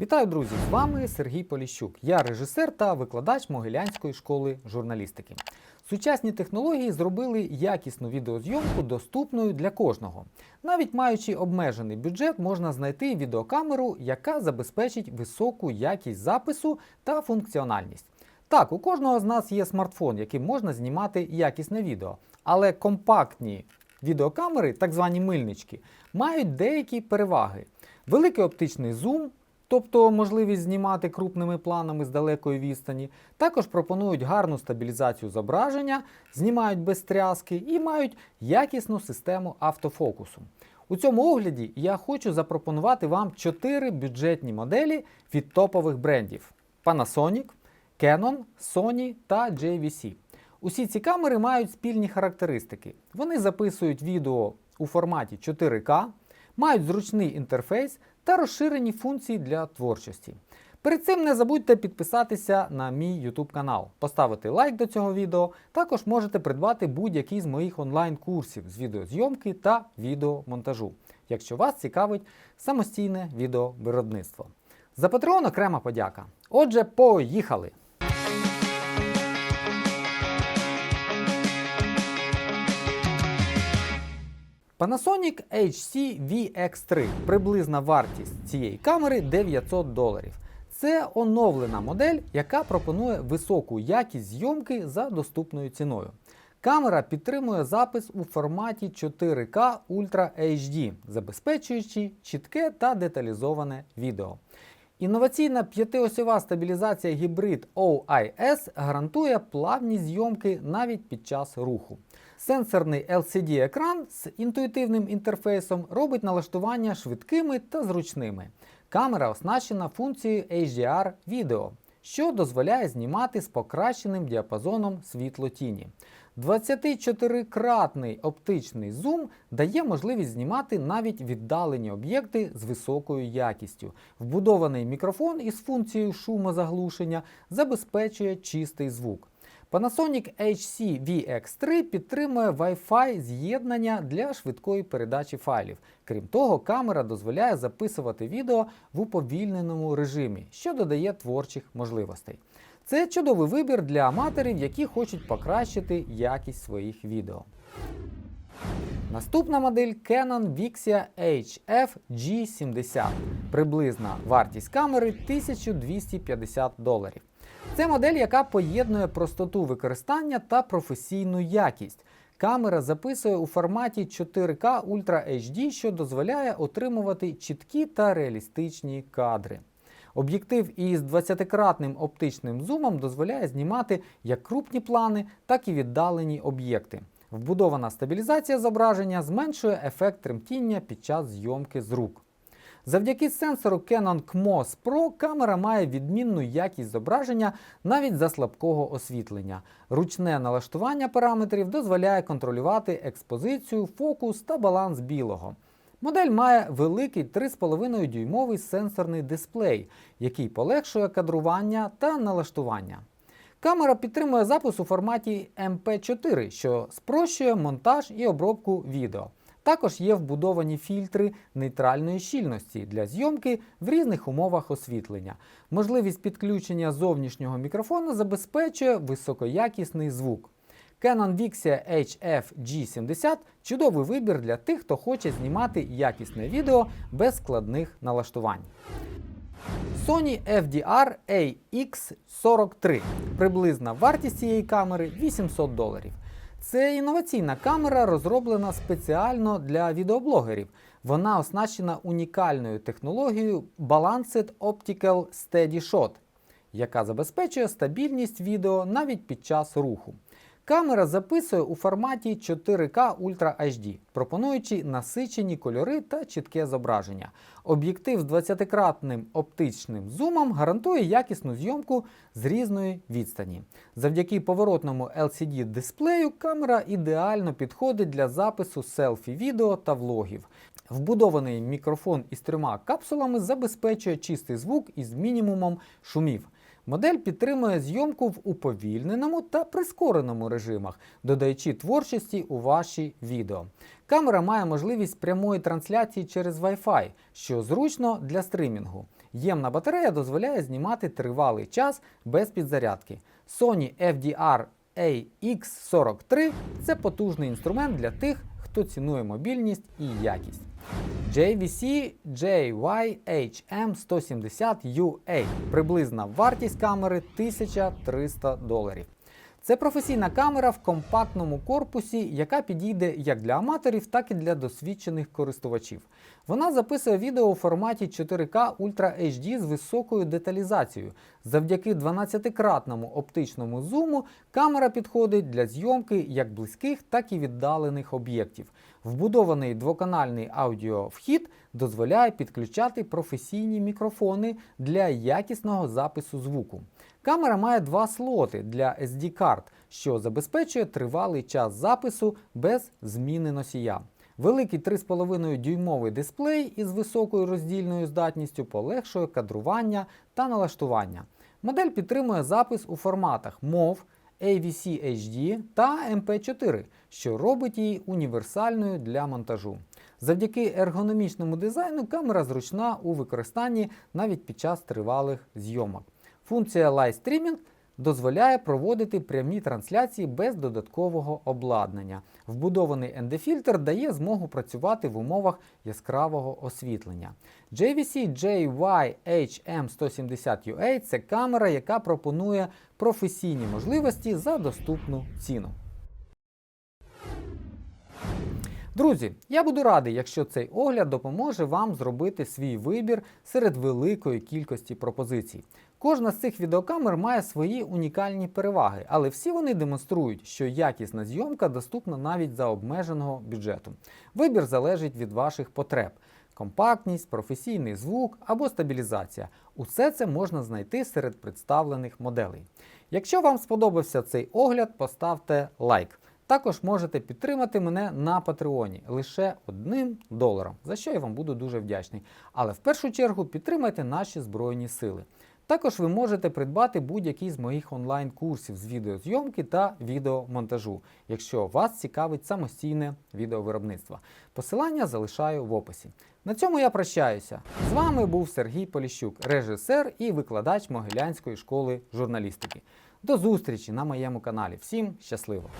Вітаю, друзі! З вами Сергій Поліщук. Я режисер та викладач Могилянської школи журналістики. Сучасні технології зробили якісну відеозйомку доступною для кожного. Навіть маючи обмежений бюджет, можна знайти відеокамеру, яка забезпечить високу якість запису та функціональність. Так, у кожного з нас є смартфон, яким можна знімати якісне відео, але компактні відеокамери, так звані мильнички, мають деякі переваги. Великий оптичний зум, тобто можливість знімати крупними планами з далекої відстані, також пропонують гарну стабілізацію зображення, знімають без тряски і мають якісну систему автофокусу. У цьому огляді я хочу запропонувати вам 4 бюджетні моделі від топових брендів: Panasonic, Canon, Sony та JVC. Усі ці камери мають спільні характеристики. Вони записують відео у форматі 4К, мають зручний інтерфейс та розширені функції для творчості. Перед цим не забудьте підписатися на мій YouTube канал, поставити лайк до цього відео. Також можете придбати будь-який з моїх онлайн-курсів з відеозйомки та відеомонтажу, якщо вас цікавить самостійне відеовиробництво. За Patreon окрема подяка. Отже, поїхали! Panasonic HC VX3. Приблизна вартість цієї камери 900 доларів. Це оновлена модель, яка пропонує високу якість зйомки за доступною ціною. Камера підтримує запис у форматі 4K Ultra HD, забезпечуючи чітке та деталізоване відео. Інноваційна п'ятиосьова стабілізація гібрид OIS гарантує плавні зйомки навіть під час руху. Сенсорний LCD-екран з інтуїтивним інтерфейсом робить налаштування швидкими та зручними. Камера оснащена функцією HDR відео, що дозволяє знімати з покращеним діапазоном світло-тіні. 24-кратний оптичний зум дає можливість знімати навіть віддалені об'єкти з високою якістю. Вбудований мікрофон із функцією шумозаглушення забезпечує чистий звук. Panasonic HC VX3 підтримує Wi-Fi з'єднання для швидкої передачі файлів. Крім того, камера дозволяє записувати відео в уповільненому режимі, що додає творчих можливостей. Це чудовий вибір для аматорів, які хочуть покращити якість своїх відео. Наступна модель Canon Vixia HF G70. Приблизна вартість камери 1250 доларів. Це модель, яка поєднує простоту використання та професійну якість. Камера записує у форматі 4К Ultra HD, що дозволяє отримувати чіткі та реалістичні кадри. Об'єктив із 20-кратним оптичним зумом дозволяє знімати як крупні плани, так і віддалені об'єкти. Вбудована стабілізація зображення зменшує ефект тремтіння під час зйомки з рук. Завдяки сенсору Canon CMOS Pro камера має відмінну якість зображення навіть за слабкого освітлення. Ручне налаштування параметрів дозволяє контролювати експозицію, фокус та баланс білого. Модель має великий 3,5 дюймовий сенсорний дисплей, який полегшує кадрування та налаштування. Камера підтримує запис у форматі MP4, що спрощує монтаж і обробку відео. Також є вбудовані фільтри нейтральної щільності для зйомки в різних умовах освітлення. Можливість підключення зовнішнього мікрофону забезпечує високоякісний звук. Canon Vixia HF G70 чудовий вибір для тих, хто хоче знімати якісне відео без складних налаштувань. Sony FDR AX43. Приблизна вартість цієї камери 800 доларів. Це інноваційна камера, розроблена спеціально для відеоблогерів. Вона оснащена унікальною технологією Balanced Optical Steady Shot, яка забезпечує стабільність відео навіть під час руху. Камера записує у форматі 4К Ultra HD, пропонуючи насичені кольори та чітке зображення. Об'єктив з 20-кратним оптичним зумом гарантує якісну зйомку з різної відстані. Завдяки поворотному LCD дисплею камера ідеально підходить для запису селфі-відео та влогів. Вбудований мікрофон із трьома капсулами забезпечує чистий звук із мінімумом шумів. Модель підтримує зйомку в уповільненому та прискореному режимах, додаючи творчості у ваші відео. Камера має можливість прямої трансляції через Wi-Fi, що зручно для стримінгу. Ємна батарея дозволяє знімати тривалий час без підзарядки. Sony FDR AX43 це потужний інструмент для тих, хто цінує мобільність і якість. JVC JYHM170UA. Приблизна вартість камери 1300 доларів. Це професійна камера в компактному корпусі, яка підійде як для аматорів, так і для досвідчених користувачів. Вона записує відео у форматі 4К Ultra HD з високою деталізацією. Завдяки 12-кратному оптичному зуму камера підходить для зйомки як близьких, так і віддалених об'єктів. Вбудований двоканальний аудіовхід дозволяє підключати професійні мікрофони для якісного запису звуку. Камера має два слоти для SD-карт, що забезпечує тривалий час запису без зміни носія. Великий 3,5 дюймовий дисплей із високою роздільною здатністю полегшує кадрування та налаштування. Модель підтримує запис у форматах MOV, AVC HD та MP4, що робить її універсальною для монтажу. Завдяки ергономічному дизайну камера зручна у використанні навіть під час тривалих зйомок. Функція Live Streaming дозволяє проводити прямі трансляції без додаткового обладнання. Вбудований ND-фільтр дає змогу працювати в умовах яскравого освітлення. JVC JYHM170UA це камера, яка пропонує професійні можливості за доступну ціну. Друзі, я буду радий, якщо цей огляд допоможе вам зробити свій вибір серед великої кількості пропозицій. Кожна з цих відеокамер має свої унікальні переваги, але всі вони демонструють, що якісна зйомка доступна навіть за обмеженого бюджету. Вибір залежить від ваших потреб. Компактність, професійний звук або стабілізація усе це можна знайти серед представлених моделей. Якщо вам сподобався цей огляд, поставте лайк. Також можете підтримати мене на Патреоні лише одним доларом, за що я вам буду дуже вдячний. Але в першу чергу підтримайте наші Збройні Сили. Також ви можете придбати будь-який з моїх онлайн-курсів з відеозйомки та відеомонтажу, якщо вас цікавить самостійне відеовиробництво. Посилання залишаю в описі. На цьому я прощаюся. З вами був Сергій Поліщук, режисер і викладач Могилянської школи журналістики. До зустрічі на моєму каналі. Всім щасливо!